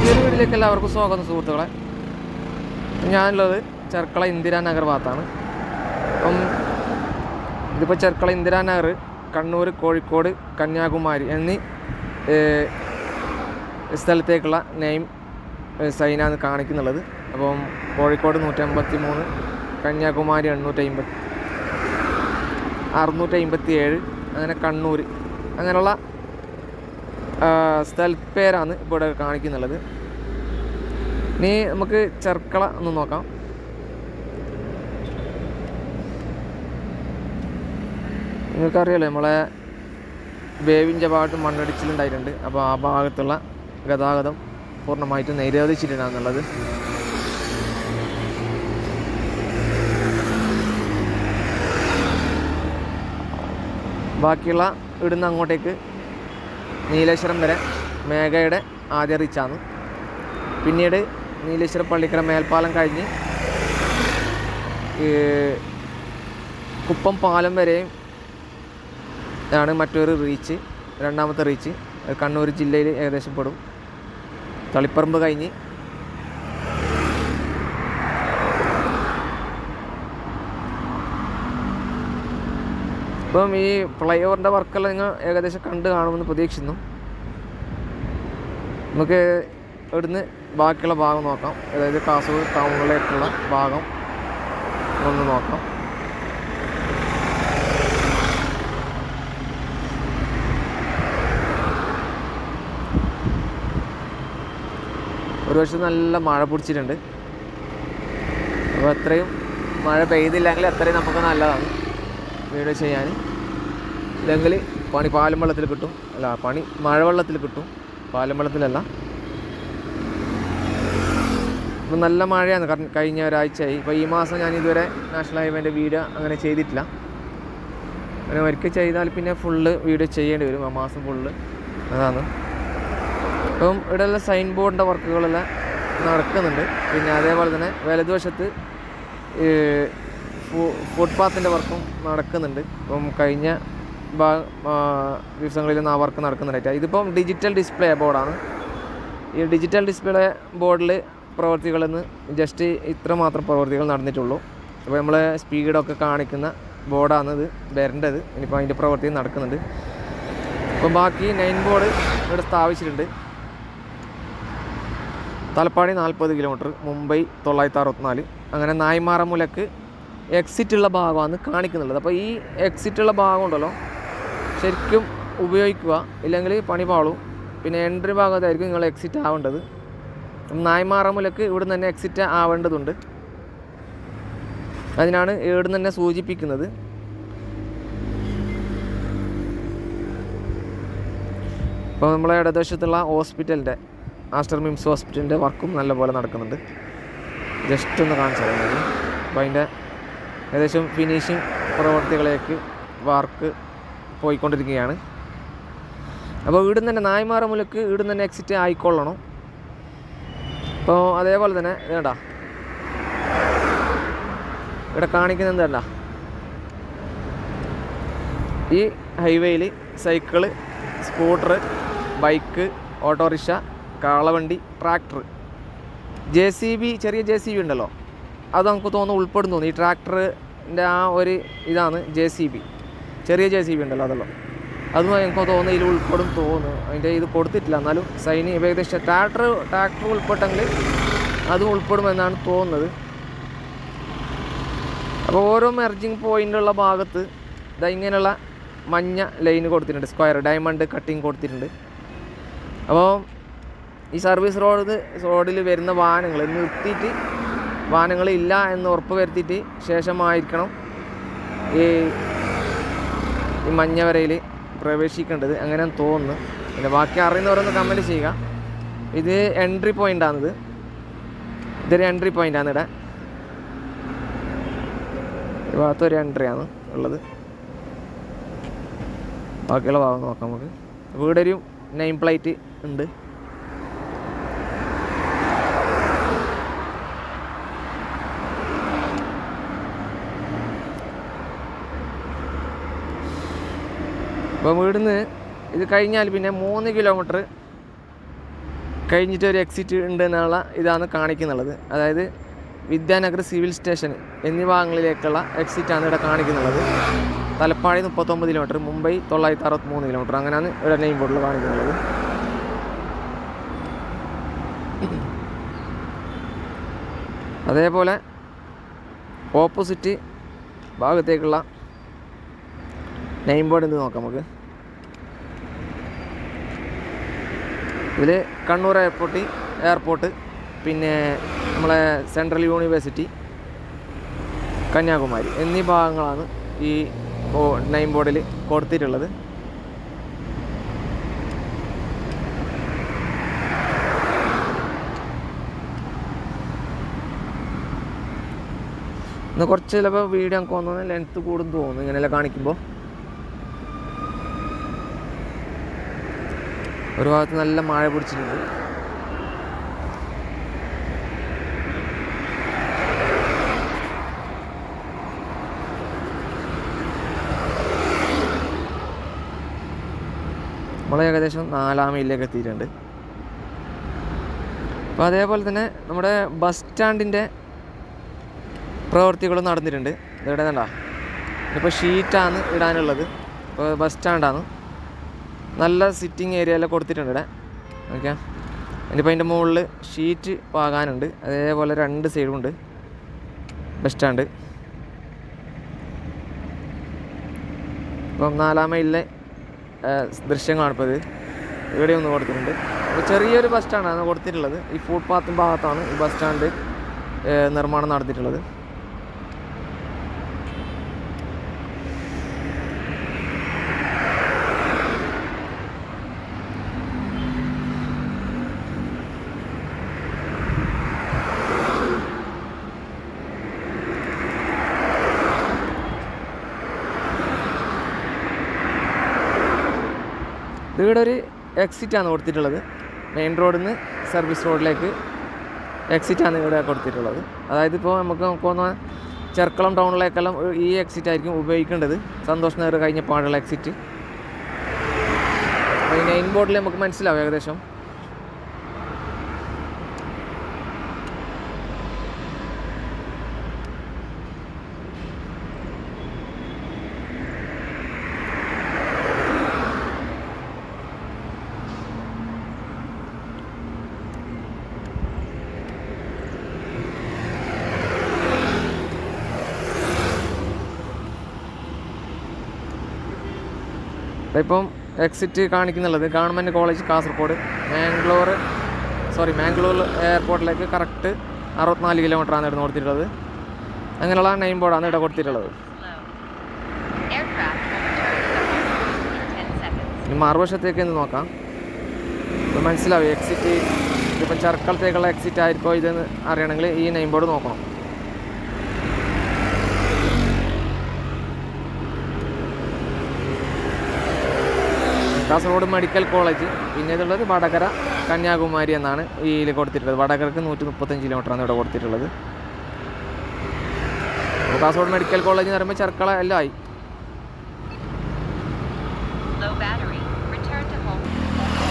പുതിയൊരു വീട്ടിലേക്ക് എല്ലാവർക്കും സ്വാഗതം സുഹൃത്തുക്കളെ. ഞാനുള്ളത് ചെർക്കള ഇന്ദിരാനഗർ ഭാഗത്താണ്. അപ്പം ഇതിപ്പോൾ ചെർക്കള ഇന്ദിരാനഗർ കണ്ണൂർ കോഴിക്കോട് കന്യാകുമാരി എന്നീ സ്ഥലത്തേക്കുള്ള നെയിം സൈനാണ് കാണിക്കുന്നുള്ളത്. അപ്പം കോഴിക്കോട് നൂറ്റമ്പത്തി മൂന്ന് കന്യാകുമാരി എണ്ണൂറ്റി അമ്പത്തി അറുന്നൂറ്റി അമ്പത്തി ഏഴ് അങ്ങനെ കണ്ണൂർ അങ്ങനെയുള്ള സ്ഥലപ്പേരാണ് ഇപ്പോൾ ഇവിടെ കാണിക്കുന്നുള്ളത്. ഇനി നമുക്ക് ചെർക്കള ഒന്ന് നോക്കാം. നിങ്ങൾക്കറിയാലോ നമ്മളെ വേവിന്റെ ഭാഗത്ത് മണ്ണടിച്ചിലുണ്ടായിട്ടുണ്ട്. അപ്പോൾ ആ ഭാഗത്തുള്ള ഗതാഗതം പൂർണമായിട്ടും നിരോധിച്ചിട്ടുണ്ടെന്നുള്ളത് ബാക്കിയുള്ള ഇവിടുന്ന് അങ്ങോട്ടേക്ക് നീലേശ്വരം വരെ മേഘയുടെ ആദ്യ റീച്ചാണ് പിന്നീട് നീലേശ്വരം പള്ളിക്കര മേൽപ്പാലം കഴിഞ്ഞ് കുപ്പം പാലം വരെയും ആണ് മറ്റൊരു റീച്ച് രണ്ടാമത്തെ റീച്ച് കണ്ണൂർ ജില്ലയിൽ ഏകദേശം പെടും. തളിപ്പറമ്പ് കഴിഞ്ഞ് ഇപ്പം ഈ ഫ്ലൈ ഓവറിന്റെ വർക്കെല്ലാം നിങ്ങൾ ഏകദേശം കണ്ട് കാണുമെന്ന് പ്രതീക്ഷിക്കുന്നു. നമുക്ക് ഇവിടുന്ന് ബാക്കിയുള്ള ഭാഗം നോക്കാം. അതായത് കാസർഗോഡ് ടൗണിലേക്കുള്ള ഭാഗം ഒന്ന് നോക്കാം. ഒരു വർഷം നല്ല മഴ പിടിച്ചിട്ടുണ്ട്. അപ്പോൾ അത്രയും മഴ പെയ്തില്ലെങ്കിൽ അത്രയും നമുക്ക് നല്ലതാണ്. വീഡിയോ ചെയ്യാൻ. ഇല്ലെങ്കിൽ പണി പാലും വെള്ളത്തിൽ കിട്ടും. അല്ല പണി മഴവെള്ളത്തിൽ കിട്ടും. പാലും വെള്ളത്തിലല്ല ഇപ്പം നല്ല മഴയാണ്. കാരണം കഴിഞ്ഞ ഒരാഴ്ചയായി. ഇപ്പോൾ ഈ മാസം ഞാൻ ഇതുവരെ നാഷണൽ ഹൈവേന്റെ വീഡിയോ അങ്ങനെ ചെയ്തിട്ടില്ല. അങ്ങനെ ഒരിക്കൽ ചെയ്താൽ പിന്നെ ഫുള്ള് വീഡിയോ ചെയ്യേണ്ടി വരും. ആ മാസം ഫുള്ള്. അതാണ്. ഇപ്പം ഇവിടെയുള്ള സൈൻ ബോർഡിന്റെ വർക്കുകളെല്ലാം നടക്കുന്നുണ്ട്. പിന്നെ അതേപോലെ തന്നെ വലതുവശത്ത് ഫുട്പാത്തിന്റെ വർക്കും നടക്കുന്നുണ്ട്. ഇപ്പം കഴിഞ്ഞ ഭാ- ആ, വർക്ക് നടക്കുന്നുണ്ടായിട്ട് ഇതിപ്പം ഡിജിറ്റൽ ഡിസ്പ്ലേ ബോർഡാണ് ഈ ഡിജിറ്റൽ ഡിസ്പ്ലേ ബോർഡിൽ പ്രവർത്തികളെന്ന് ജസ്റ്റ് ഇത്ര മാത്രം പ്രവർത്തികൾ നടന്നിട്ടുള്ളൂ. അപ്പോൾ നമ്മൾ സ്പീഡൊക്കെ കാണിക്കുന്ന ബോർഡാണ് ഇത് വരേണ്ടത്. ഇനിയിപ്പോൾ അതിന്റെ പ്രവൃത്തി നടക്കുന്നുണ്ട്. അപ്പോൾ ബാക്കി നൈൻ ബോർഡ് ഇവിടെ സ്ഥാപിച്ചിട്ടുണ്ട്. തലപ്പാടി നാൽപ്പത് കിലോമീറ്റർ മുംബൈ തൊള്ളായിരത്തി അറുപത്തിനാല്. അങ്ങനെ നായ്മാറമുലക്ക് എക്സിറ്റ് ഉള്ള ഭാഗമാണ് കാണിക്കുന്നുള്ളത് അപ്പോൾ ഈ എക്സിറ്റ് ഉള്ള ഭാഗം ഉണ്ടല്ലോ ശരിക്കും ഉപയോഗിക്കുക. ഇല്ലെങ്കിൽ പണി പാളും. പിന്നെ എൻട്രി ഭാഗത്തായിരിക്കും നിങ്ങൾ എക്സിറ്റ് ആവേണ്ടത്. നായ്മാറമുലക്ക് ഇവിടെ നിന്ന് തന്നെ എക്സിറ്റ് ആവേണ്ടതുണ്ട്. അതിനാണ് ഇവിടെ നിന്ന് തന്നെ സൂചിപ്പിക്കുന്നത്. ഇപ്പോൾ നമ്മളെ ഇടതുവശത്തുള്ള ഹോസ്പിറ്റലിന്റെ ആസ്റ്റർ മിംസ് ഹോസ്പിറ്റലിന്റെ വർക്കും നല്ലപോലെ നടക്കുന്നുണ്ട്. ജസ്റ്റ് ഒന്ന് കാണിച്ചു തരാം. അപ്പോൾ അതിന്റെ ഏകദേശം ഫിനിഷിങ് പ്രവർത്തികളിലേക്ക് വർക്ക് പോയിക്കൊണ്ടിരിക്കുകയാണ്. അപ്പോൾ ഇവിടുന്ന് തന്നെ നായ്മാറ മുലക്ക് ഇവിടുന്ന് തന്നെ എക്സിറ്റ് ആയിക്കൊള്ളണം. അപ്പോൾ അതേപോലെ തന്നെ വേണ്ട ഇവിടെ കാണിക്കുന്ന എന്തല്ല ഈ ഹൈവേയിൽ സൈക്കിൾ സ്കൂട്ടർ ബൈക്ക് ഓട്ടോറിക്ഷ കാളവണ്ടി ട്രാക്ടർ ജെ സി ബി ചെറിയ ജെ സി ബി ഉണ്ടല്ലോ? അത് നമുക്ക് തോന്നുന്നു ഉൾപ്പെടുന്നു. ഈ ട്രാക്ടറിന്റെ ആ ഒരു ഇതാണ് ജെ സി ബി ചെറിയ ജെ സി ബി ഉണ്ടല്ലോ അതെല്ലാം. അതും എനിക്ക് തോന്നുന്നു ഇതിൽ ഉൾപ്പെടും തോന്നുന്നു. അതിന്റെ ഇത് കൊടുത്തിട്ടില്ല. എന്നാലും സൈനി ഏകദേശം ട്രാക്ടർ ട്രാക്ടർ ഉൾപ്പെട്ടെങ്കിൽ അതും ഉൾപ്പെടുമെന്നാണ് തോന്നുന്നത്. അപ്പോൾ ഓരോ മെർജിങ് പോയിന്റുള്ള ഭാഗത്ത് ഇതാ ഇങ്ങനെയുള്ള മഞ്ഞ ലൈന് കൊടുത്തിട്ടുണ്ട്. സ്ക്വയർ ഡയമണ്ട് കട്ടിങ് കൊടുത്തിട്ടുണ്ട്. അപ്പോൾ ഈ സർവീസ് റോഡ് റോഡിൽ വരുന്ന വാഹനങ്ങൾ നിർത്തിയിട്ട് വാഹനങ്ങൾ ഇല്ല എന്ന് ഉറപ്പ് വരുത്തിയിട്ട് ശേഷമായിരിക്കണം ഈ ഈ മഞ്ഞ പ്രവേശിക്കേണ്ടത്. അങ്ങനെ തോന്നുന്നു. പിന്നെ ബാക്കി അറിയുന്നവരൊന്ന് കമന്റ് ചെയ്യുക. ഇത് എൻട്രി പോയിന്റാണിത് ഇതൊരു എൻട്രി പോയിന്റാണ് ഇവിടെ. ഈ ഒരു എൻട്രിയാണ് ഉള്ളത്. ബാക്കിയുള്ള ഭാഗം നോക്കാം നമുക്ക്. വീടൊരു നെയിം പ്ലേറ്റ് ഉണ്ട്. അപ്പം വീടുന്ന് ഇത് കഴിഞ്ഞാൽ പിന്നെ മൂന്ന് കിലോമീറ്റർ കഴിഞ്ഞിട്ട് ഒരു എക്സിറ്റ് ഉണ്ട് എന്നുള്ള ഇതാണ് കാണിക്കുന്നുള്ളത്. അതായത് വിദ്യാനഗർ സിവിൽ സ്റ്റേഷൻ എന്നീ ഭാഗങ്ങളിലേക്കുള്ള എക്സിറ്റാണ് ഇവിടെ കാണിക്കുന്നുള്ളത്. തലപ്പാടി മുപ്പത്തൊമ്പത് കിലോമീറ്റർ മുംബൈ തൊള്ളായിരത്തി അറുപത്തി മൂന്ന് കിലോമീറ്റർ അങ്ങനെയാണ് ഇവിടെ നെയിം ബോർഡിൽ കാണിക്കുന്നത്. അതേപോലെ ഓപ്പോസിറ്റ് ഭാഗത്തേക്കുള്ള നെയിം ബോർഡ് എന്ന് നോക്കാം നമുക്ക്. ഇതിൽ കണ്ണൂർ എയർപോർട്ട് എയർപോർട്ട് പിന്നെ നമ്മളെ സെൻട്രൽ യൂണിവേഴ്സിറ്റി കന്യാകുമാരി എന്നീ ഭാഗങ്ങളാണ് ഈ നെയിം ബോർഡിൽ കൊടുത്തിട്ടുള്ളത്. ഇന്ന് കുറച്ച് ചിലപ്പോൾ വീഡിയോ നമുക്ക് തോന്നുന്നു ലെങ്ത്ത് കൂടും തോന്നുന്നു ഇങ്ങനെയെല്ലാം കാണിക്കുമ്പോൾ ഒരു ഭാഗത്ത് നല്ല മഴ പിടിച്ചിട്ടുണ്ട്. നമ്മൾ ഏകദേശം നാലാം മൈലിലേക്ക് എത്തിയിട്ടുണ്ട്. അപ്പോൾ അതേപോലെ തന്നെ നമ്മുടെ ബസ് സ്റ്റാൻഡിന്റെ പ്രവൃത്തികളും നടന്നിട്ടുണ്ട്. ഇവിടെ നല്ല ഇപ്പോൾ ഷീറ്റാണ് ഇടാനുള്ളത്. ഇപ്പോൾ ബസ് സ്റ്റാൻഡാണ്. നല്ല സിറ്റിംഗ് ഏരിയ എല്ലാം കൊടുത്തിട്ടുണ്ട് ഇവിടെ. ഓക്കെ ഇനിയിപ്പോൾ അതിന്റെ മുകളിൽ ഷീറ്റ് പാകാനുണ്ട്. അതേപോലെ രണ്ട് സൈഡും ഉണ്ട്. ബസ് സ്റ്റാൻഡ് ഇപ്പം നാലാം മൈലിലെ ദൃശ്യങ്ങളാണ് ഇപ്പോൾ ഇത്. ഇവിടെ ഒന്ന് കൊടുത്തിട്ടുണ്ട്. അപ്പോൾ ചെറിയൊരു ബസ് സ്റ്റാൻഡാണ് കൊടുത്തിട്ടുള്ളത്. ഈ ഫുട്പാത്തും ഭാഗത്താണ് ഈ ബസ് സ്റ്റാൻഡ് നിർമ്മാണം നടത്തിയിട്ടുള്ളത്. ഇവിടെ ഒരു എക്സിറ്റാണ് കൊടുത്തിട്ടുള്ളത്. മെയിൻ റോഡിൽ നിന്ന് സർവീസ് റോഡിലേക്ക് എക്സിറ്റാണ് ഇവിടെ കൊടുത്തിട്ടുള്ളത്. അതായത് ഇപ്പോൾ നമുക്ക് നോക്കുന്ന ചെർക്കളം ടൗണിലേക്കെല്ലാം ഈ എക്സിറ്റ് ആയിരിക്കും ഉപയോഗിക്കേണ്ടത്. സന്തോഷ് നഗർ കഴിഞ്ഞ പാടുള്ള എക്സിറ്റ് ഈ നെയിൻ ബോർഡിൽ നമുക്ക് മനസ്സിലാവും ഏകദേശം. ഇപ്പം exit കാണിക്കുന്നുള്ളത് government college Kasaragod Mangalore sorry Mangalore എയർപോർട്ടിലേക്ക് കറക്റ്റ് അറുപത്തിനാല് കിലോമീറ്ററാണ് ഇവിടെ കൊടുത്തിട്ടുള്ളത്. അങ്ങനെയുള്ള നെയിം ബോർഡാണ് ഇവിടെ കൊടുത്തിട്ടുള്ളത്. Aircraft will return to the runway in 10 seconds. ഇനി മറുവശത്തേക്ക് ഒന്ന് നോക്കാം. മനസ്സിലാവും എക്സിറ്റ് ഇപ്പം ചെറുക്കളത്തേക്കുള്ള എക്സിറ്റ് ആയിരിക്കോ ഇതെന്ന് അറിയണമെങ്കിൽ ഈ നെയിം ബോർഡ് നോക്കണം. കാസർഗോഡ് മെഡിക്കൽ കോളേജ് പിന്നെ ഇതുള്ളത് വടകര കന്യാകുമാരി എന്നാണ് ഈ കൊടുത്തിട്ടുള്ളത്. വടകരക്ക് നൂറ്റി മുപ്പത്തഞ്ച് കിലോമീറ്ററാണ് ഇവിടെ കൊടുത്തിട്ടുള്ളത്. കാസർഗോഡ് മെഡിക്കൽ കോളേജ് എന്ന് പറയുമ്പോൾ ചെർക്കള എല്ലാം ആയി.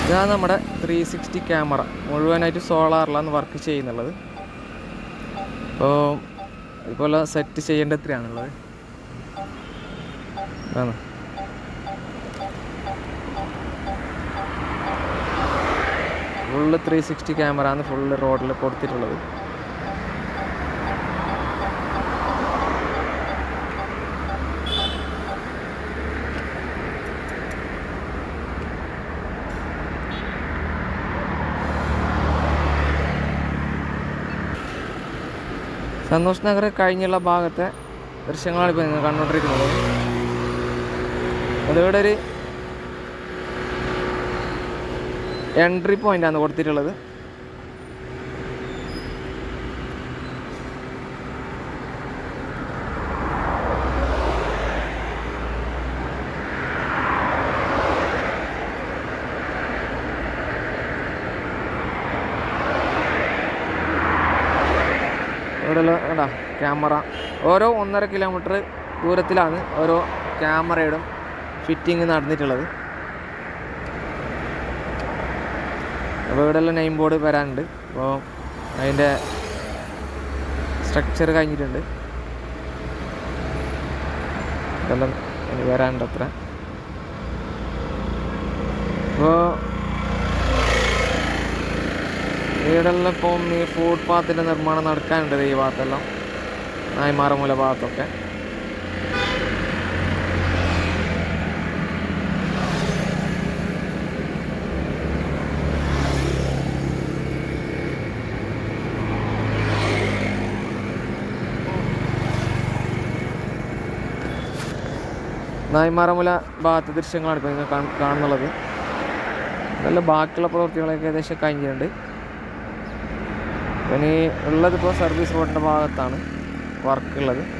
ഇതാണ് നമ്മുടെ ത്രീ സിക്സ്റ്റി ക്യാമറ മുഴുവനായിട്ട് സോളാറിലാണ് വർക്ക് ചെയ്യുന്നുള്ളത്. അപ്പോൾ ഇതുപോലെ സെറ്റ് ചെയ്യേണ്ട എത്രയാണുള്ളത് ഇതാണ്. ഫുള്ള് ത്രീ സിക്സ്റ്റി ക്യാമറ ആണ് ഫുള്ള് റോഡിൽ കൊടുത്തിട്ടുള്ളത്. സന്തോഷ് നഗർ കഴിഞ്ഞുള്ള ഭാഗത്തെ ദൃശ്യങ്ങളാണ് ഇപ്പോൾ നിങ്ങൾ കണ്ടുകൊണ്ടിരിക്കുന്നത്. അതിവിടെ ഒരു എൻട്രി പോയിന്റാണ് കൊടുത്തിട്ടുള്ളത്. ക്യാമറ. ഓരോ ഒന്നര കിലോമീറ്റർ ദൂരത്തിലാണ് ഓരോ ക്യാമറയുടെ ഫിറ്റിംഗ് നടന്നിട്ടുള്ളത്. അപ്പോൾ ഇവിടെയുള്ള നെയിം ബോർഡ് വരാനുണ്ട്. അപ്പോൾ അതിന്റെ സ്ട്രക്ചർ കഴിഞ്ഞിട്ടുണ്ട്. ഇതെല്ലാം ഇനി വരാനുണ്ട് അത്ര. അപ്പോൾ ഇവിടെയുള്ള ഇപ്പം ഈ ഫുട് പാത്തിന്റെ നിർമ്മാണം നടക്കാനുണ്ട് ഈ ഭാഗത്തെല്ലാം. നായ്മാറമൂല ഭാഗത്തൊക്കെ നായ്മാറമുല ഭാഗത്തെ ദൃശ്യങ്ങളാണ് ഇപ്പോൾ നിങ്ങൾ കാണ്- കാണുന്നുള്ളത്. നല്ല ബാക്കിയുള്ള പ്രവൃത്തികളൊക്കെ ഏകദേശം കഴിഞ്ഞിട്ടുണ്ട്. ഇനി ഉള്ളതിപ്പോൾ സർവീസ് റോഡിന്റെ ഭാഗത്താണ് വർക്ക് ഉള്ളത്.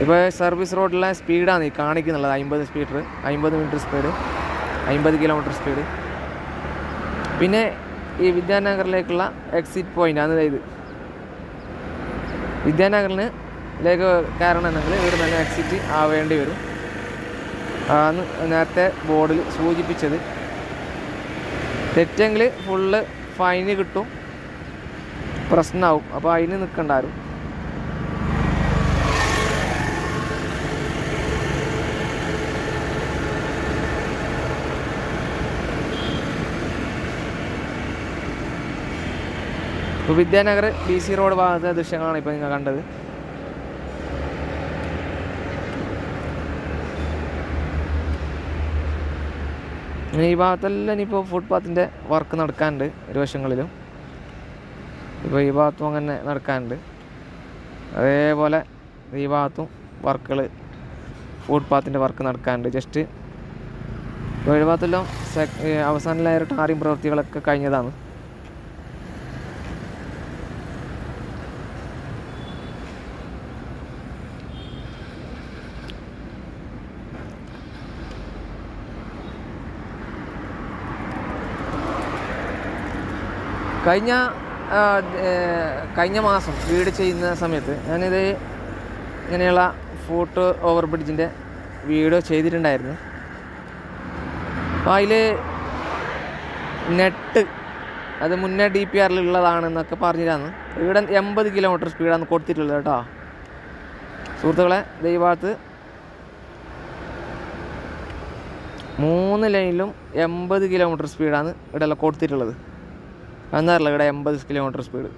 ഇപ്പോൾ സർവീസ് റോഡിലെ സ്പീഡാണ് ഈ കാണിക്കുന്നുള്ളത് അമ്പത് സ്പീഡർ അമ്പത് മീറ്റർ സ്പീഡ് അമ്പത് കിലോമീറ്റർ സ്പീഡ് പിന്നെ ഈ വിദ്യാനഗറിലേക്കുള്ള എക്സിറ്റ് പോയിന്റ് ഇത്. വിദ്യാനഗറിന് ലേക്ക് കയറണമെങ്കിൽ ഇവിടെ നല്ല എക്സിറ്റ് ആവേണ്ടി വരും. ആണ് നേരത്തെ ബോർഡിൽ സൂചിപ്പിച്ചത്. തെറ്റെങ്കിൽ ഫുള്ള് ഫൈന് കിട്ടും. പ്രശ്നമാവും അപ്പോൾ അതിന് നിൽക്കണ്ടാരും ഇപ്പോൾ വിദ്യാനഗർ ബി സി റോഡ് ഭാഗത്തെ ദൃശ്യങ്ങളാണ് ഇപ്പോൾ നിങ്ങൾ കണ്ടത്. ഈ ഭാഗത്തെല്ലാം ഇനിയിപ്പോൾ ഫുട്പാത്തിന്റെ വർക്ക് നടക്കാനുണ്ട് ഇരുവശങ്ങളിലും ഇപ്പോൾ ഈ ഭാഗത്തും അങ്ങനെ നടക്കാനുണ്ട്. അതേപോലെ ഈ ഭാഗത്തും വർക്കുകൾ ഫുട്പാത്തിന്റെ വർക്ക് നടക്കാനുണ്ട്. ജസ്റ്റ് ഈ അവസാന ലെയർ പ്രവൃത്തികളൊക്കെ കഴിഞ്ഞതാണ്. കഴിഞ്ഞ കഴിഞ്ഞ മാസം വീട് ചെയ്യുന്ന സമയത്ത് ഞാനിത് ഇങ്ങനെയുള്ള ഫൂട്ട് ഓവർ ബ്രിഡ്ജിന്റെ വീഡിയോ ചെയ്തിട്ടുണ്ടായിരുന്നു. അപ്പോൾ അതിൽ നെട്ട് അത് മുന്നേ ഡി പി ആറിലുള്ളതാണെന്നൊക്കെ പറഞ്ഞിരുന്നു. ഇവിടെ എൺപത് കിലോമീറ്റർ സ്പീഡാണ് കൊടുത്തിട്ടുള്ളത് കേട്ടോ. സുഹൃത്തുക്കളെ ദൈവത്ത് മൂന്ന് ലൈനിലും എൺപത് കിലോമീറ്റർ സ്പീഡാണ് ഇവിടെ കൊടുത്തിട്ടുള്ളത്. എന്നറിയില്ല ഇവിടെ എൺപത് കിലോമീറ്റർ സ്പീഡ്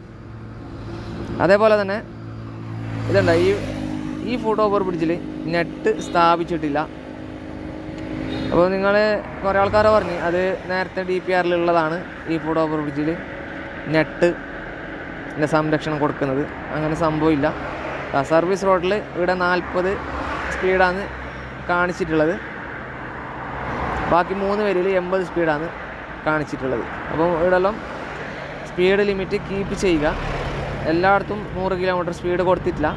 അതേപോലെ തന്നെ ഇതുണ്ട ഈ ഈ ഫുട് ഓവർ ബ്രിഡ്ജിൽ നെറ്റ് സ്ഥാപിച്ചിട്ടില്ല. അപ്പോൾ നിങ്ങൾ കുറേ ആൾക്കാർ പറഞ്ഞു അത് നേരത്തെ ഡി പി ആറിലുള്ളതാണ് ഈ ഫോട്ടോ ഓവർ ബ്രിഡ്ജിൽ നെട്ട് സംരക്ഷണം കൊടുക്കുന്നത്. അങ്ങനെ സംഭവമില്ല സർവീസ് റോഡിൽ ഇവിടെ നാൽപ്പത് സ്പീഡാണ് കാണിച്ചിട്ടുള്ളത്. ബാക്കി മൂന്ന് പേരിൽ എൺപത് സ്പീഡാണ് കാണിച്ചിട്ടുള്ളത്. അപ്പം ഇവിടെല്ലാം സ്പീഡ് ലിമിറ്റ് കീപ്പ് ചെയ്യുക. എല്ലായിടത്തും നൂറ് കിലോമീറ്റർ സ്പീഡ് കൊടുത്തിട്ടില്ല.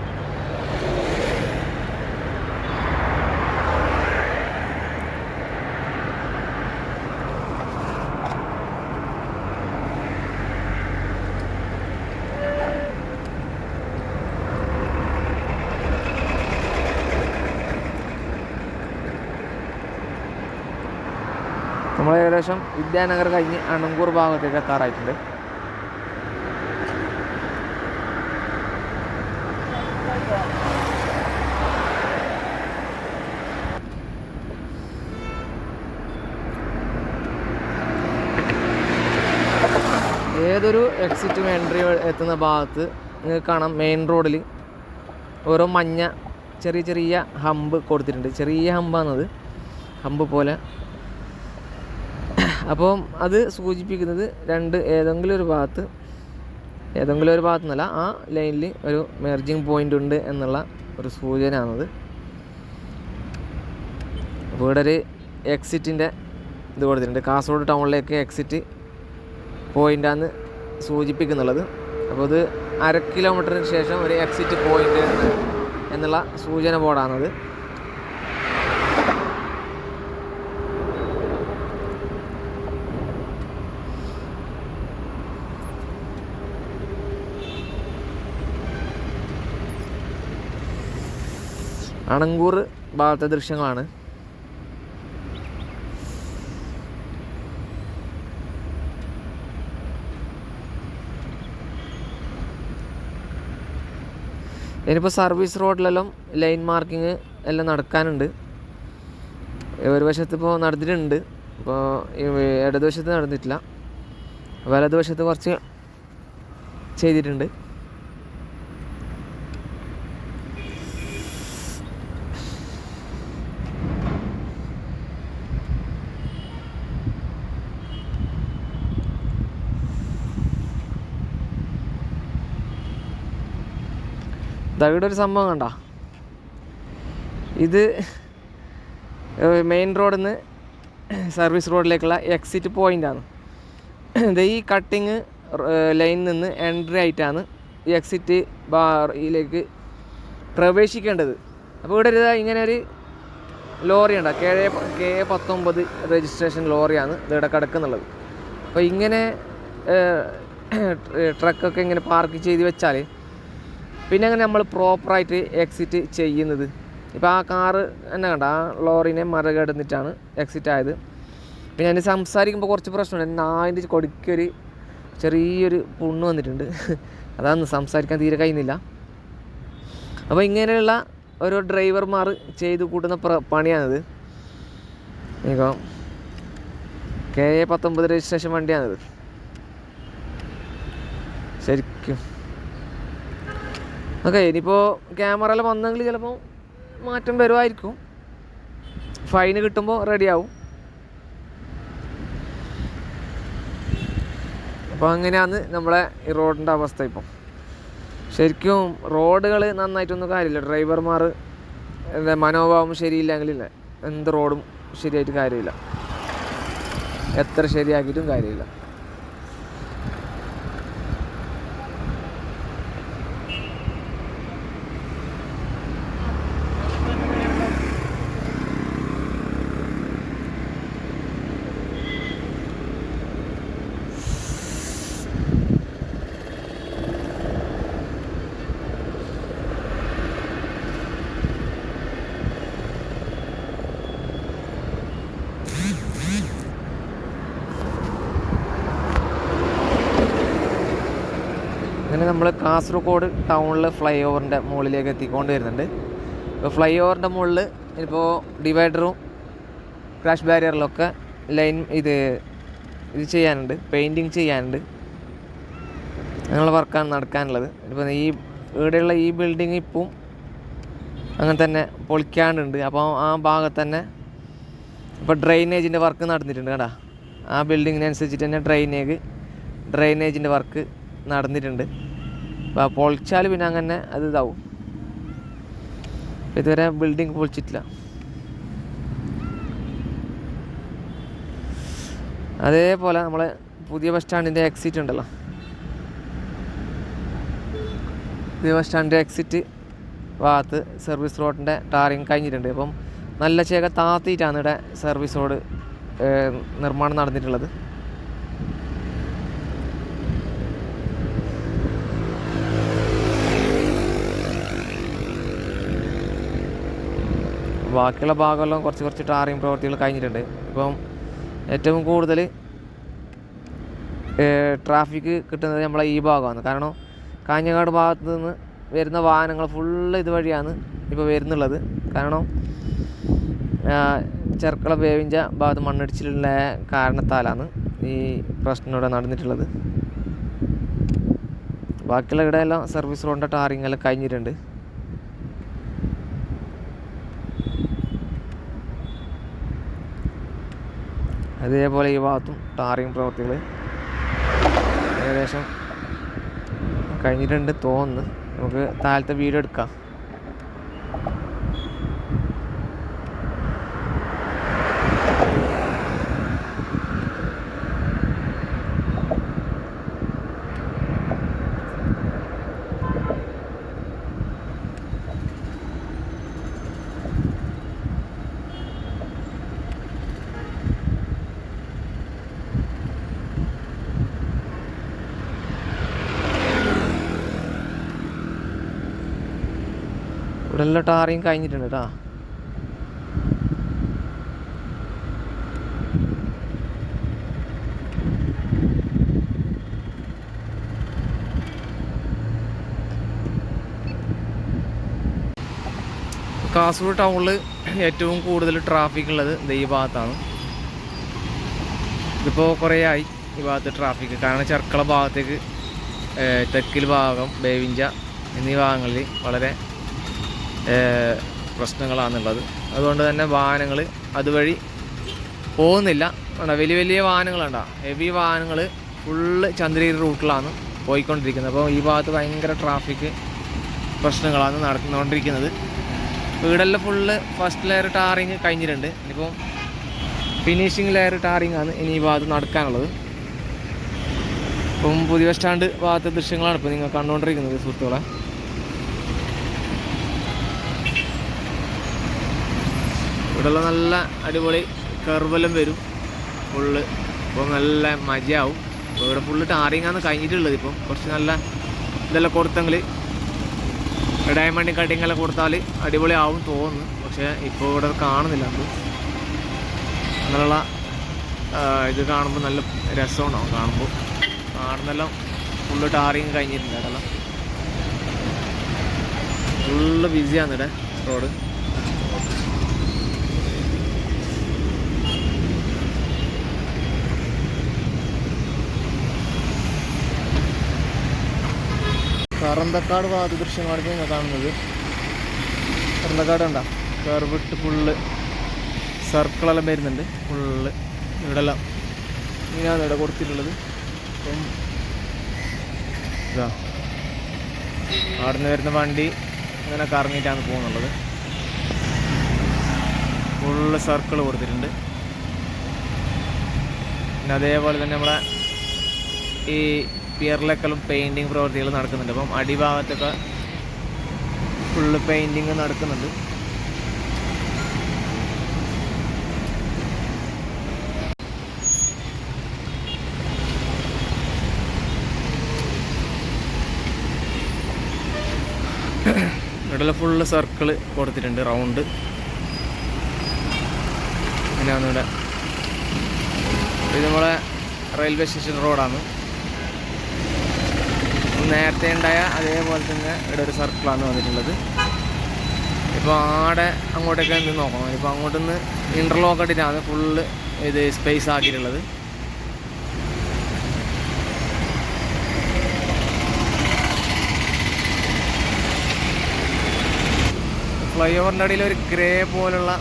നമ്മൾ ഏകദേശം വിദ്യാനഗർ കഴിഞ്ഞ് അണങ്കൂർ ഭാഗത്തേക്ക് എത്താറായിട്ടുണ്ട് ഏതൊരു എക്സിറ്റും എൻട്രി എത്തുന്ന ഭാഗത്ത് നിങ്ങൾക്ക് കാണാം മെയിൻ റോഡിൽ ഓരോ മഞ്ഞ ചെറിയ ചെറിയ ഹമ്പ് കൊടുത്തിട്ടുണ്ട്. ചെറിയ ഹമ്പാണത് ഹമ്പ് പോലെ. അപ്പം അത് സൂചിപ്പിക്കുന്നത് രണ്ട് ഏതെങ്കിലും ഒരു ഭാഗത്ത് ഏതെങ്കിലും ഒരു ഭാഗത്ത് നിന്നല്ല ആ ലൈനിൽ ഒരു മെർജിങ് പോയിന്റ് ഉണ്ട് എന്നുള്ള ഒരു സൂചനയാണത്. അപ്പോൾ ഇവിടെ ഒരു എക്സിറ്റിന്റെ ഇത് കൊടുത്തിട്ടുണ്ട്. കാസർഗോഡ് ടൗണിലേക്ക് എക്സിറ്റ് പോയിന്റാന്ന് സൂചിപ്പിക്കുന്നുള്ളത്. അപ്പോൾ ഇത് അര കിലോമീറ്ററിന് ശേഷം ഒരു എക്സിറ്റ് പോയിന്റ് എന്നുള്ള സൂചന ബോർഡാണത്. അണങ്കൂർ ഭാഗത്തെ ദൃശ്യങ്ങളാണ്. ഇനിയിപ്പോൾ സർവീസ് റോഡിലെല്ലാം ലൈൻ മാർക്കിങ് എല്ലാം നടക്കാനുണ്ട്. ഒരു വശത്ത് ഇപ്പോൾ നടന്നിട്ടുണ്ട് ഇപ്പോൾ ഇടതുവശത്ത് നടന്നിട്ടില്ല. വലതുവശത്ത് കുറച്ച് ചെയ്തിട്ടുണ്ട്. ഇവിടെ ഒരു സംഭവം കണ്ട? ഇത് മെയിൻ റോഡിൽ നിന്ന് സർവീസ് റോഡിലേക്കുള്ള എക്സിറ്റ് പോയിന്റാണ് ഇത് ഈ കട്ടിങ് ലൈനിൽ നിന്ന് എൻട്രി ആയിട്ടാണ് ഈ എക്സിറ്റ് ബാറിലേക്ക് പ്രവേശിക്കേണ്ടത്. അപ്പോൾ ഇവിടെ ഒരു ഇങ്ങനെ ഒരു ലോറി ഉണ്ടോ കെ കെ പത്തൊമ്പത് രജിസ്ട്രേഷൻ ലോറിയാണ് ഇതിവിടെ കിടക്കുന്നുള്ളത്. അപ്പോൾ ഇങ്ങനെ ട്രക്കൊക്കെ ഇങ്ങനെ പാർക്ക് ചെയ്ത് വെച്ചാൽ പിന്നെ അങ്ങനെ നമ്മൾ പ്രോപ്പറായിട്ട് എക്സിറ്റ് ചെയ്യുന്നത്? ഇപ്പോൾ ആ കാറ് എന്നെ കണ്ട ആ ലോറിനെ മറികടന്നിട്ടാണ് എക്സിറ്റ് ആയത്. പിന്നെ എന്നെ സംസാരിക്കുമ്പോൾ കുറച്ച് പ്രശ്നമുണ്ട്. നാവിന്റെ കൊടുക്കൊരു ചെറിയൊരു പുണ്ണ് വന്നിട്ടുണ്ട്. അതാണ് സംസാരിക്കാൻ തീരെ കഴിയുന്നില്ല. അപ്പോൾ ഇങ്ങനെയുള്ള ഓരോ ഡ്രൈവർമാർ ചെയ്തു കൂട്ടുന്ന പ്ര പണിയാണിത്. ഇപ്പോൾ കെ എ പത്തൊമ്പത് രജിസ്ട്രേഷൻ വണ്ടിയാണിത്. ശരിക്കും. ഓക്കെ ഇനിയിപ്പോൾ ക്യാമറയിൽ വന്നെങ്കിൽ ചിലപ്പോൾ മാറ്റം വരുമായിരിക്കും ഫൈന് കിട്ടുമ്പോൾ റെഡിയാവും അപ്പോൾ അങ്ങനെയാണ് നമ്മളെ ഈ റോഡിന്റെ അവസ്ഥ ഇപ്പം. ശരിക്കും റോഡുകൾ നന്നായിട്ടൊന്നും കാര്യമില്ല. ഡ്രൈവർമാർ എന്താ മനോഭാവം ശരിയില്ലെങ്കിലില്ല എന്ത് റോഡും ശരിയായിട്ട് കാര്യമില്ല. എത്ര ശരിയാക്കിയിട്ടും കാര്യമില്ല. നമ്മൾ കാസർഗോഡ് ടൗണിൽ ഫ്ലൈ ഓവറിന്റെ മുകളിലേക്ക് എത്തിക്കൊണ്ട് വരുന്നുണ്ട് ഇപ്പോൾ ഫ്ലൈ ഓവറിന്റെ മുകളിൽ ഇപ്പോൾ ഡിവൈഡറും ക്രാഷ് ബാരിയറിലൊക്കെ ലൈൻ ഇത് ഇത് ചെയ്യാനുണ്ട് പെയിന്റിങ് ചെയ്യാനുണ്ട്. അങ്ങനെയുള്ള വർക്കാണ് നടക്കാനുള്ളത്. ഇപ്പോൾ ഈ ഇവിടെയുള്ള ഈ ബിൽഡിങ് ഇപ്പം അങ്ങനെ തന്നെ പൊളിക്കാണ്ടുണ്ട്. അപ്പോൾ ആ ഭാഗത്ത് തന്നെ ഇപ്പോൾ ഡ്രെയിനേജിന്റെ വർക്ക് നടന്നിട്ടുണ്ട് കേട്ടാ ആ ബിൽഡിങ്ങിനനുസരിച്ചിട്ട് തന്നെ ഡ്രെയിനേജ് ഡ്രെയിനേജിന്റെ വർക്ക് നടന്നിട്ടുണ്ട്. പൊളിച്ചാൽ പിന്നെ അങ്ങനെ അത് ഇതാവും. ഇതുവരെ ബിൽഡിംഗ് പൊളിച്ചിട്ടില്ല. അതേപോലെ നമ്മളെ പുതിയ ബസ് സ്റ്റാൻഡിന്റെ എക്സിറ്റ് ഉണ്ടല്ലോ. പുതിയ ബസ് സ്റ്റാൻഡിന്റെ എക്സിറ്റ് ഭാഗത്ത് സർവീസ് റോഡിന്റെ ടാറിങ് കഴിഞ്ഞിട്ടുണ്ട്. അപ്പം നല്ല ചേക താത്തിയിട്ടാണ് ഇവിടെ സർവീസ് റോഡ് നിർമ്മാണം നടന്നിട്ടുള്ളത്. ബാക്കിയുള്ള ഭാഗമെല്ലാം കുറച്ച് കുറച്ച് ടാറിങ് പ്രവൃത്തികൾ കഴിഞ്ഞിട്ടുണ്ട്. ഇപ്പം ഏറ്റവും കൂടുതൽ ട്രാഫിക് കിട്ടുന്നത് നമ്മളെ ഈ ഭാഗമാണ്. കാരണം കാഞ്ഞങ്ങാട് ഭാഗത്ത് നിന്ന് വരുന്ന വാഹനങ്ങൾ ഫുള്ള് ഇതുവഴിയാണ് ഇപ്പോൾ വരുന്നുള്ളത്. കാരണം ചെർക്കള വേവിഞ്ച ഭാഗത്ത് മണ്ണിടിച്ചിലുള്ള കാരണത്താലാണ് ഈ പ്രശ്നം ഇവിടെ നടന്നിട്ടുള്ളത്. ബാക്കിയുള്ള ഇവിടെയെല്ലാം സർവീസ് റോഡിന്റെ ടാറിങ് എല്ലാം കഴിഞ്ഞിട്ടുണ്ട്. അതേപോലെ ഈ ഭാഗത്തും ടാറിങ് പ്രവൃത്തികൾ ഏകദേശം കഴിഞ്ഞിട്ടുണ്ട് തോന്നുന്നു. നമുക്ക് താഴത്തെ വീട് എടുക്കാം. ഇവിടെ എല്ലാം ടാറിയും കഴിഞ്ഞിട്ടുണ്ട് കേട്ടോ കാസർഗോഡ് ടൗണിൽ ഏറ്റവും കൂടുതൽ ട്രാഫിക് ഉള്ളത് ഈ ഭാഗത്താണ്. ഇതിപ്പോൾ കുറേ ആയി ഈ ഭാഗത്ത് ട്രാഫിക് കാരണം ചെർക്കള ഭാഗത്തേക്ക് തെക്കിൽ ഭാഗം ബേവിഞ്ച എന്നീ ഭാഗങ്ങളിൽ വളരെ ഏഹ്, പ്രശ്നങ്ങളാണുള്ളത്. അതുകൊണ്ട് തന്നെ വാഹനങ്ങൾ അതുവഴി പോകുന്നില്ല. വലിയ വലിയ വാഹനങ്ങളുണ്ടോ ഹെവി വാഹനങ്ങൾ ഫുള്ള് ചന്ദ്രഗിരി റൂട്ടിലാണ് പോയിക്കൊണ്ടിരിക്കുന്നത്. അപ്പോൾ ഈ ഭാഗത്ത് ഭയങ്കര ട്രാഫിക് പ്രശ്നങ്ങളാണ് നടന്നുകൊണ്ടിരിക്കുന്നത്. വീടെല്ലാം ഫുള്ള് ഫസ്റ്റ് ലെയർ ടാറിങ് കഴിഞ്ഞിട്ടുണ്ട്. ഇനിയിപ്പോൾ ഫിനിഷിങ് ലെയർ ടാറിങ് ആണ് ഇനി ഈ ഭാഗത്ത് നടക്കാനുള്ളത്. ഇപ്പം പുതിയ ബസ് സ്റ്റാൻഡ് ഭാഗത്തെ ദൃശ്യങ്ങളാണ് ഇപ്പോൾ നിങ്ങൾ കണ്ടുകൊണ്ടിരിക്കുന്നത് സുഹൃത്തുക്കളെ. ഇവിടെയുള്ള നല്ല അടിപൊളി കർവെല്ലാം വരും. ഫുള്ള് ഇപ്പോൾ നല്ല മജയാവും. അപ്പോൾ ഇവിടെ ഫുള്ള് ആണ് കഴിഞ്ഞിട്ടുള്ളത് ഇപ്പം. കുറച്ച് നല്ല ഇതെല്ലാം കൊടുത്തെങ്കിൽ ഡയമണ്ട് കട്ടിങ് എല്ലാം കൊടുത്താൽ അടിപൊളിയാവും തോന്നുന്നു. പക്ഷേ ഇപ്പോൾ ഇവിടെ കാണുന്നില്ല അത് അങ്ങനെയുള്ള ഇത് കാണുമ്പോൾ നല്ല രസമാണോ കാണുമ്പോൾ കാണുന്നെല്ലാം ഫുള്ള് ടാറിങ് കഴിഞ്ഞിട്ടുണ്ട് അതെല്ലാം ഫുള്ള് ബിസിയാണ് ഇവിടെ റോഡ് കറന്തക്കാട് ഭാഗത്ത് ദൃശ്യമാണ് ഞാൻ കാണുന്നത്. കറന്തക്കാട് കണ്ട കർവിട്ട് ഫുള്ള് സർക്കിളെല്ലാം വരുന്നുണ്ട്. ഫുള്ള് ഇവിടെല്ലാം ഇങ്ങനെയാണ് ഇവിടെ കൊടുത്തിട്ടുള്ളത്. അപ്പം ഇതാ. അവിടെ നിന്ന് വരുന്ന വണ്ടി അങ്ങനെ കറങ്ങിയിട്ടാണ് പോകുന്നുള്ളത്. ഫുള്ള് സർക്കിൾ കൊടുത്തിട്ടുണ്ട്. പിന്നെ അതേപോലെ തന്നെ നമ്മളെ ഈ പിയറിലേക്കെല്ലാം പെയിന്റിങ് പ്രവൃത്തികൾ നടക്കുന്നുണ്ട്. അപ്പം അടിഭാഗത്തൊക്കെ ഫുള്ള് പെയിന്റിങ് നടക്കുന്നുണ്ട്. ഇവിടെ ഫുള്ള് സർക്കിൾ കൊടുത്തിട്ടുണ്ട് റൗണ്ട് അങ്ങനെയാണ് ഇവിടെ ഇത് നമ്മളെ റെയിൽവേ സ്റ്റേഷൻ റോഡാണ് നേരത്തെ ഉണ്ടായ അതേപോലെ തന്നെ ഇവിടെ ഒരു സർക്കിളാണ് വന്നിട്ടുള്ളത്. ഇപ്പോൾ ആടെ അങ്ങോട്ടൊക്കെ നിന്ന് നോക്കണം. ഇപ്പോൾ അങ്ങോട്ട് നിന്ന് ഇന്റർലോക്ക് ഇട്ടിട്ടാണ് ഫുള്ള് ഇത് സ്പേസ് ആക്കിയിട്ടുള്ളത്. ഫ്ലൈ ഓവറിന്റെ അടിയിൽ ഒരു ഗ്രേ പോലുള്ള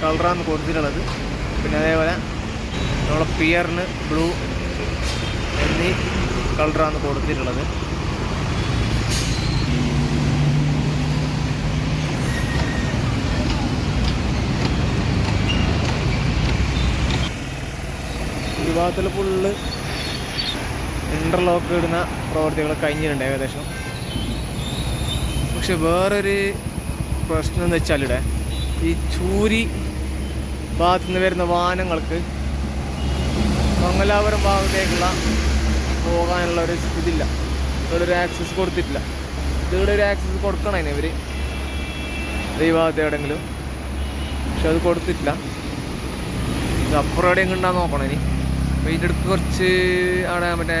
കളറാണ് കൊടുത്തിട്ടുള്ളത്. പിന്നെ അതേപോലെ നമ്മളെ പിയറിന് ബ്ലൂ എന്നീ കളറാണ് കൊടുത്തിട്ടുള്ളത്. ഈ ഭാഗത്തിൽ ഫുള്ള് ഇന്റർലോക്ക് ഇടുന്ന പ്രവർത്തികൾ കഴിഞ്ഞിട്ടുണ്ട് ഏകദേശം. പക്ഷെ വേറൊരു പ്രശ്നം എന്ന് വെച്ചാൽ ഇവിടെ ഈ ചൂരി ഭാഗത്തുനിന്ന് വരുന്ന വാഹനങ്ങൾക്ക് മംഗലാപുരം ഭാഗത്തേക്കുള്ള പോകാനുള്ള ഒരു ഇതില്ല. ഒരു ആക്സസ് കൊടുത്തിട്ടില്ല. ഇതിവിടെ ഒരു ആക്സസ് കൊടുക്കണം അതിന് ഈ ഭാഗത്ത് എവിടെയെങ്കിലും പക്ഷെ അത് കൊടുത്തിട്ടില്ല. ഇത് അപ്പുറം എവിടെയെങ്കിലും ഉണ്ടാകാൻ നോക്കണം ഇനി. അപ്പോൾ ഇതിന്റെ അടുത്ത് കുറച്ച് അവിടെ മറ്റേ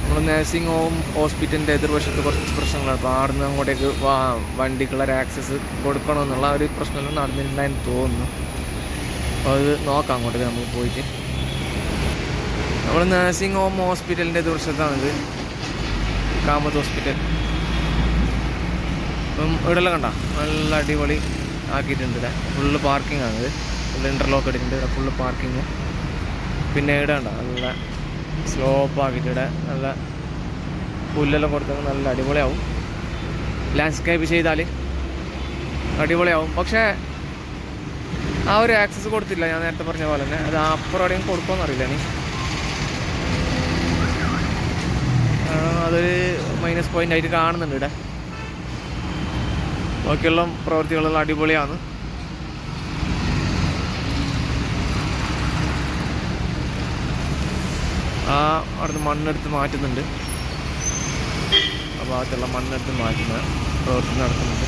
നമ്മൾ നഴ്സിംഗ് ഹോം ഹോസ്പിറ്റലിന്റെ എതിർവശത്ത് കുറച്ച് പ്രശ്നങ്ങളാണ്. അപ്പോൾ അവിടെ നിന്ന് അങ്ങോട്ടേക്ക് വണ്ടിക്കുള്ള ആക്സസ് കൊടുക്കണമെന്നുള്ള ഒരു പ്രശ്നം നടന്നിട്ടുണ്ടായെന്ന് തോന്നുന്നു. അത് നോക്കാം അങ്ങോട്ടേക്ക് നമുക്ക് പോയിട്ട്. നമ്മൾ നഴ്സിംഗ് ഹോം ഹോസ്പിറ്റലിന്റെ ദൂരത്താണിത് കാമത്ത് ഹോസ്പിറ്റൽ അപ്പം ഇവിടെല്ലാം കണ്ട? നല്ല അടിപൊളി ആക്കിയിട്ടുണ്ട് ഇവിടെ ഫുള്ള് പാർക്കിംഗ് ആണിത് ഫുള്ള് ഇന്റർലോക്ക് ഇട്ടിട്ടുണ്ട് ഇവിടെ ഫുള്ള് പാർക്കിങ് പിന്നെ ഇവിടെ കണ്ട? നല്ല സ്ലോപ്പ് ആക്കിയിട്ട് ഇവിടെ നല്ല പുല്ലെല്ലാം കൊടുത്താൽ നല്ല അടിപൊളിയാവും. ലാൻഡ്സ്കേപ്പ് ചെയ്താൽ അടിപൊളിയാവും. പക്ഷേ ആ ഒരു ആക്സസ് കൊടുത്തില്ല. ഞാൻ നേരത്തെ പറഞ്ഞ പോലെ തന്നെ. അത് അപ്പുറം എവിടെയും കൊടുക്കുമെന്നറിയില്ല ഇനി ആ, അതൊരു മൈനസ് പോയിന്റ് ആയിട്ട് കാണുന്നുണ്ട് ഇവിടെ ബാക്കിയുള്ള പ്രവൃത്തികളെല്ലാം അടിപൊളിയാണ്. ആ അവിടുന്ന് മണ്ണെടുത്ത് മാറ്റുന്നുണ്ട്. ആ ഭാഗത്തുള്ള മണ്ണെടുത്ത് മാറ്റുന്ന പ്രവൃത്തി നടത്തുന്നുണ്ട്